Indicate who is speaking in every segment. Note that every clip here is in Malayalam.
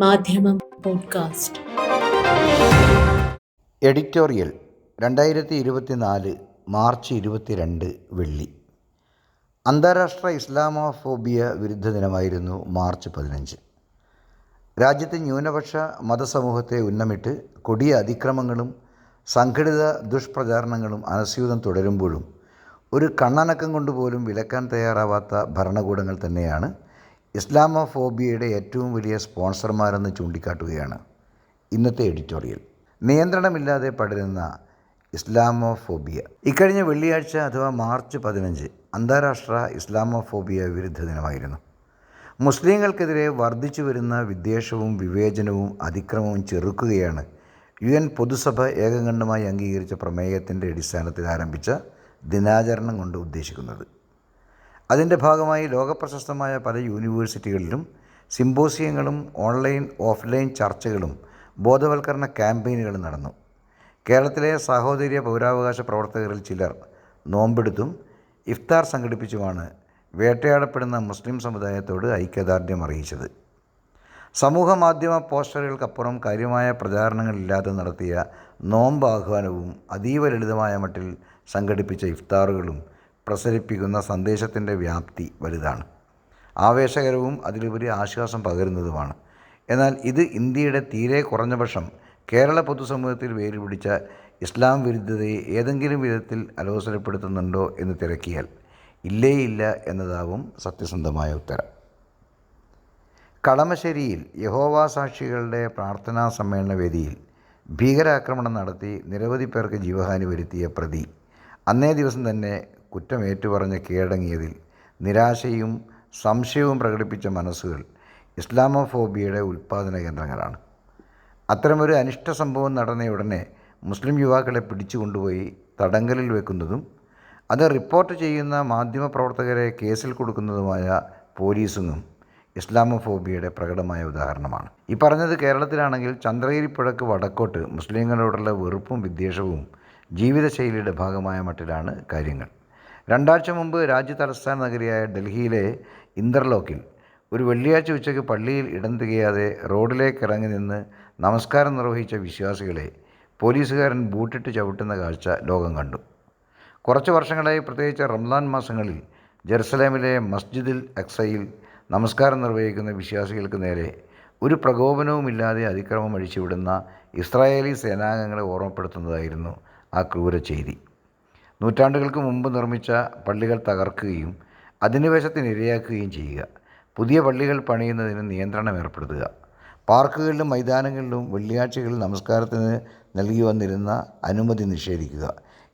Speaker 1: മാധ്യമം പോഡ്കാസ്റ്റ്.
Speaker 2: എഡിറ്റോറിയൽ രണ്ടായിരത്തി ഇരുപത്തിനാല് മാർച്ച് ഇരുപത്തിരണ്ട് വെള്ളി. അന്താരാഷ്ട്ര ഇസ്ലാമോഫോബിയ വിരുദ്ധ ദിനമായിരുന്നു മാർച്ച് പതിനഞ്ച്. രാജ്യത്തെ ന്യൂനപക്ഷ മതസമൂഹത്തെ ഉന്നമിട്ട് കൊടിയ അതിക്രമങ്ങളും സംഘടിത ദുഷ്പ്രചാരണങ്ങളും അനസ്യൂതം തുടരുമ്പോഴും ഒരു കണ്ണനക്കം കൊണ്ടുപോലും വിലക്കാൻ തയ്യാറാവാത്ത ഭരണകൂടങ്ങൾ തന്നെയാണ് ഇസ്ലാമോഫോബിയയുടെ ഏറ്റവും വലിയ സ്പോൺസർമാരെന്ന് ചൂണ്ടിക്കാട്ടുകയാണ് ഇന്നത്തെ എഡിറ്റോറിയൽ. നിയന്ത്രണമില്ലാതെ പടരുന്ന ഇസ്ലാമോഫോബിയ. ഇക്കഴിഞ്ഞ വെള്ളിയാഴ്ച അഥവാ മാർച്ച് പതിനഞ്ച് അന്താരാഷ്ട്ര ഇസ്ലാമോഫോബിയ വിരുദ്ധ ദിനമായിരുന്നു. മുസ്ലിങ്ങൾക്കെതിരെ വർദ്ധിച്ചു വരുന്ന വിദ്വേഷവും വിവേചനവും അതിക്രമവും ചെറുക്കുകയാണ് യു എൻ പൊതുസഭ ഏകകണ്ഠമായി അംഗീകരിച്ച പ്രമേയത്തിന്റെ അടിസ്ഥാനത്തിൽ ആരംഭിച്ച ദിനാചരണം കൊണ്ട് ഉദ്ദേശിക്കുന്നത്. അതിന്റെ ഭാഗമായി ലോകപ്രശസ്തമായ പല യൂണിവേഴ്സിറ്റികളിലും സിമ്പോസിയങ്ങളും ഓൺലൈൻ ഓഫ്ലൈൻ ചർച്ചകളും ബോധവൽക്കരണ ക്യാമ്പയിനുകളും നടന്നു. കേരളത്തിലെ സാഹോദര്യ പൗരാവകാശ പ്രവർത്തകരിൽ ചിലർ നോമ്പെടുത്തും ഇഫ്താർ സംഘടിപ്പിച്ചുമാണ് വേട്ടയാടപ്പെടുന്ന മുസ്ലിം സമുദായത്തോട് ഐക്യദാർഢ്യം അറിയിച്ചത്. സമൂഹ മാധ്യമ പോസ്റ്ററുകൾക്കപ്പുറം കാര്യമായ പ്രചാരണങ്ങളില്ലാതെ നടത്തിയ നോമ്പ് ആഹ്വാനവും അതീവ ലളിതമായ മട്ടിൽ സംഘടിപ്പിച്ച ഇഫ്താറുകളും പ്രസരിപ്പിക്കുന്ന സന്ദേശത്തിന്റെ വ്യാപ്തി വലുതാണ്. ആവേശകരവും അതിലുപരി ആശ്വാസം പകരുന്നതുമാണ്. എന്നാൽ ഇത് ഇന്ത്യയുടെ തീരെ കുറഞ്ഞപക്ഷം കേരള പൊതുസമൂഹത്തിൽ വേരുപിടിച്ച ഇസ്ലാം വിരുദ്ധതയെ ഏതെങ്കിലും വിധത്തിൽ അലോസരപ്പെടുത്തുന്നുണ്ടോ എന്ന് തിരക്കിയാൽ ഇല്ലേ ഇല്ല എന്നതാവും സത്യസന്ധമായ ഉത്തരം. കളമശ്ശേരിയിൽ യഹോവ സാക്ഷികളുടെ പ്രാർത്ഥനാ സമ്മേളന വേദിയിൽ ഭീകരാക്രമണം നടത്തി നിരവധി പേർക്ക് ജീവഹാനി വരുത്തിയ പ്രതി അന്നേ ദിവസം തന്നെ കുറ്റം ഏറ്റുപറഞ്ഞ് കീഴടങ്ങിയതിൽ നിരാശയും സംശയവും പ്രകടിപ്പിച്ച മനസ്സുകൾ ഇസ്ലാമോഫോബിയയുടെ ഉൽപ്പാദന കേന്ദ്രങ്ങളാണ്. അത്തരമൊരു അനിഷ്ട സംഭവം നടന്ന ഉടനെ മുസ്ലിം യുവാക്കളെ പിടിച്ചു കൊണ്ടുപോയി തടങ്കലിൽ വെക്കുന്നതും അത് റിപ്പോർട്ട് ചെയ്യുന്ന മാധ്യമപ്രവർത്തകരെ കേസിൽ കൊടുക്കുന്നതുമായ പോലീസിങ്ങും ഇസ്ലാമോഫോബിയയുടെ പ്രകടമായ ഉദാഹരണമാണ്. ഈ പറഞ്ഞത് കേരളത്തിലാണെങ്കിൽ ചന്ദ്രഗിരി പുഴക്ക് വടക്കോട്ട് മുസ്ലിങ്ങളോടുള്ള വെറുപ്പും വിദ്വേഷവും ജീവിതശൈലിയുടെ ഭാഗമായ മട്ടിലാണ് കാര്യങ്ങൾ. രണ്ടാഴ്ച മുമ്പ് രാജ്യ തലസ്ഥാന നഗരിയായ ഡൽഹിയിലെ ഇന്റർലോക്കിൽ ഒരു വെള്ളിയാഴ്ച ഉച്ചയ്ക്ക് പള്ളിയിൽ ഇടം തികയാതെ റോഡിലേക്ക് ഇറങ്ങി നിന്ന് നമസ്കാരം നിർവഹിച്ച വിശ്വാസികളെ പോലീസുകാരൻ ബൂട്ടിട്ട് ചവിട്ടുന്ന കാഴ്ച ലോകം കണ്ടു. കുറച്ച് വർഷങ്ങളായി പ്രത്യേകിച്ച് റംസാൻ മാസങ്ങളിൽ ജെറുസലേമിലെ മസ്ജിദിൽ അക്സയിൽ നമസ്കാരം നിർവഹിക്കുന്ന വിശ്വാസികൾക്ക് നേരെ ഒരു പ്രകോപനവുമില്ലാതെ അതിക്രമം അഴിച്ചുവിടുന്ന ഇസ്രായേലി സേനാംഗങ്ങളെ ഓർമ്മപ്പെടുത്തുന്നതായിരുന്നു ആ ക്രൂര ചെയ്തി. നൂറ്റാണ്ടുകൾക്ക് മുമ്പ് നിർമ്മിച്ച പള്ളികൾ തകർക്കുകയും അധിനിവേശത്തിന് ഇരയാക്കുകയും ചെയ്യുക. പുതിയ പള്ളികൾ പണിയുന്നതിന് നിയന്ത്രണം ഏർപ്പെടുത്തുക. പാർക്കുകളിലും മൈതാനങ്ങളിലും വെള്ളിയാഴ്ചകളിൽ നമസ്കാരത്തിന് നൽകി വന്നിരുന്ന അനുമതി നിഷേധിക്കുക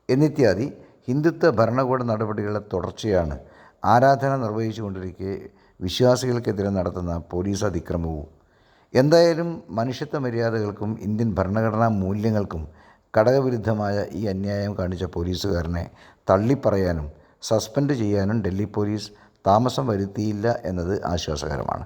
Speaker 2: എന്നിത്യാദി ഹിന്ദുത്വ ഭരണകൂട നടപടികളുടെ തുടർച്ചയാണ് ആരാധന നിർവഹിച്ചുകൊണ്ടിരിക്കെ വിശ്വാസികൾക്കെതിരെ നടത്തുന്ന പോലീസ് അതിക്രമവും. എന്തായാലും മനുഷ്യത്വ മര്യാദകൾക്കും ഇന്ത്യൻ ഭരണഘടനാ മൂല്യങ്ങൾക്കും ഘടകവിരുദ്ധമായ ഈ അന്യായം കാണിച്ച പോലീസുകാരനെ തള്ളിപ്പറയാനും സസ്പെൻഡ് ചെയ്യാനും ഡൽഹി പോലീസ് താമസം വരുത്തിയില്ല എന്നത് ആശ്വാസകരമാണ്.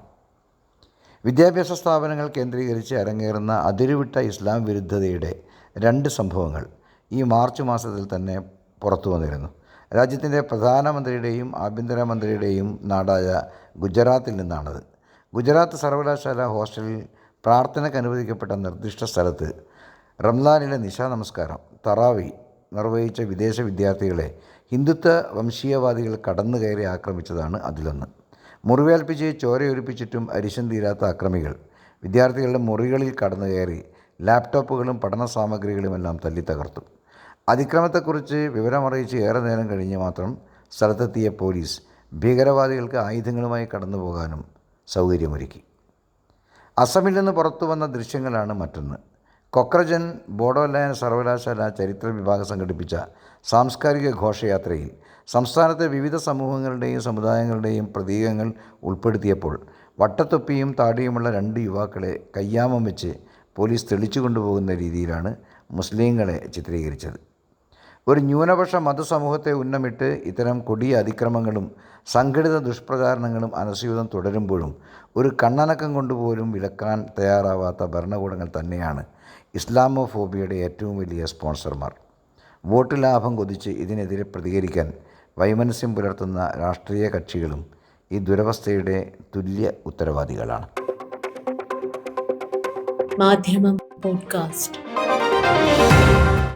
Speaker 2: വിദ്യാഭ്യാസ സ്ഥാപനങ്ങൾ കേന്ദ്രീകരിച്ച് അരങ്ങേറുന്ന അതിരുവിട്ട ഇസ്ലാം വിരുദ്ധതയുടെ രണ്ട് സംഭവങ്ങൾ ഈ മാർച്ച് മാസത്തിൽ തന്നെ പുറത്തു വന്നിരുന്നു. രാജ്യത്തിന്റെ പ്രധാനമന്ത്രിയുടെയും ആഭ്യന്തരമന്ത്രിയുടെയും നാടായ ഗുജറാത്തിൽ നിന്നാണത്. ഗുജറാത്ത് സർവകലാശാല ഹോസ്റ്റലിൽ പ്രാർത്ഥനയ്ക്ക് അനുവദിക്കപ്പെട്ട നിർദ്ദിഷ്ട സ്ഥലത്ത് റംലാനിലെ നിശാ നമസ്കാരം തറാവി നിർവഹിച്ച വിദേശ വിദ്യാർത്ഥികളെ ഹിന്ദുത്വ വംശീയവാദികൾ കടന്നു കയറി ആക്രമിച്ചതാണ് അതിലൊന്ന്. മുറിവേൽപ്പിച്ച് ചോരയൊലിപ്പിച്ചിട്ടും അരിശം തീരാത്ത അക്രമികൾ വിദ്യാർത്ഥികളുടെ മുറികളിൽ കടന്നു കയറി ലാപ്ടോപ്പുകളും പഠന സാമഗ്രികളുമെല്ലാം തല്ലി തകർത്തു അതിക്രമത്തെക്കുറിച്ച് വിവരമറിയിച്ച് ഏറെ നേരം കഴിഞ്ഞ് മാത്രം സ്ഥലത്തെത്തിയ പോലീസ് ഭീകരവാദികൾക്ക് ആയുധങ്ങളുമായി കടന്നു പോകാനും സൗകര്യമൊരുക്കി. അസമിൽ നിന്ന് പുറത്തു വന്ന ദൃശ്യങ്ങളാണ് മറ്റൊന്ന്. കൊക്രജൻ ബോഡോലാൻഡ് സർവകലാശാല ചരിത്ര വിഭാഗം സംഘടിപ്പിച്ച സാംസ്കാരിക ഘോഷയാത്രയിൽ സംസ്ഥാനത്തെ വിവിധ സമൂഹങ്ങളുടെയും സമുദായങ്ങളുടെയും പ്രതീകങ്ങൾ ഉൾപ്പെടുത്തിയപ്പോൾ വട്ടത്തൊപ്പിയും താടിയുമുള്ള രണ്ട് യുവാക്കളെ കയ്യാമം വെച്ച് പോലീസ് തെളിച്ചു കൊണ്ടുപോകുന്ന രീതിയിലാണ് മുസ്ലിങ്ങളെ ചിത്രീകരിച്ചത്. ഒരു ന്യൂനപക്ഷ മതസമൂഹത്തെ ഉന്നമിട്ട് ഇത്തരം കൊടിയ അതിക്രമങ്ങളും സംഘടിത ദുഷ്പ്രചാരണങ്ങളും അനസ്യൂതം തുടരുമ്പോഴും ഒരു കണ്ണനക്കം കൊണ്ടുപോലും വിലക്കാൻ തയ്യാറാവാത്ത ഭരണകൂടങ്ങൾ തന്നെയാണ് ഇസ്ലാമോഫോബിയയുടെ ഏറ്റവും വലിയ സ്പോൺസർമാർ. വോട്ട് ലാഭം കൊതിച്ച് ഇതിനെതിരെ പ്രതികരിക്കാൻ വൈമനസ്യം പുലർത്തുന്ന രാഷ്ട്രീയ കക്ഷികളും ഈ ദുരവസ്ഥയുടെ തുല്യ ഉത്തരവാദികളാണ്.
Speaker 1: മാധ്യമം പോഡ്കാസ്റ്റ്.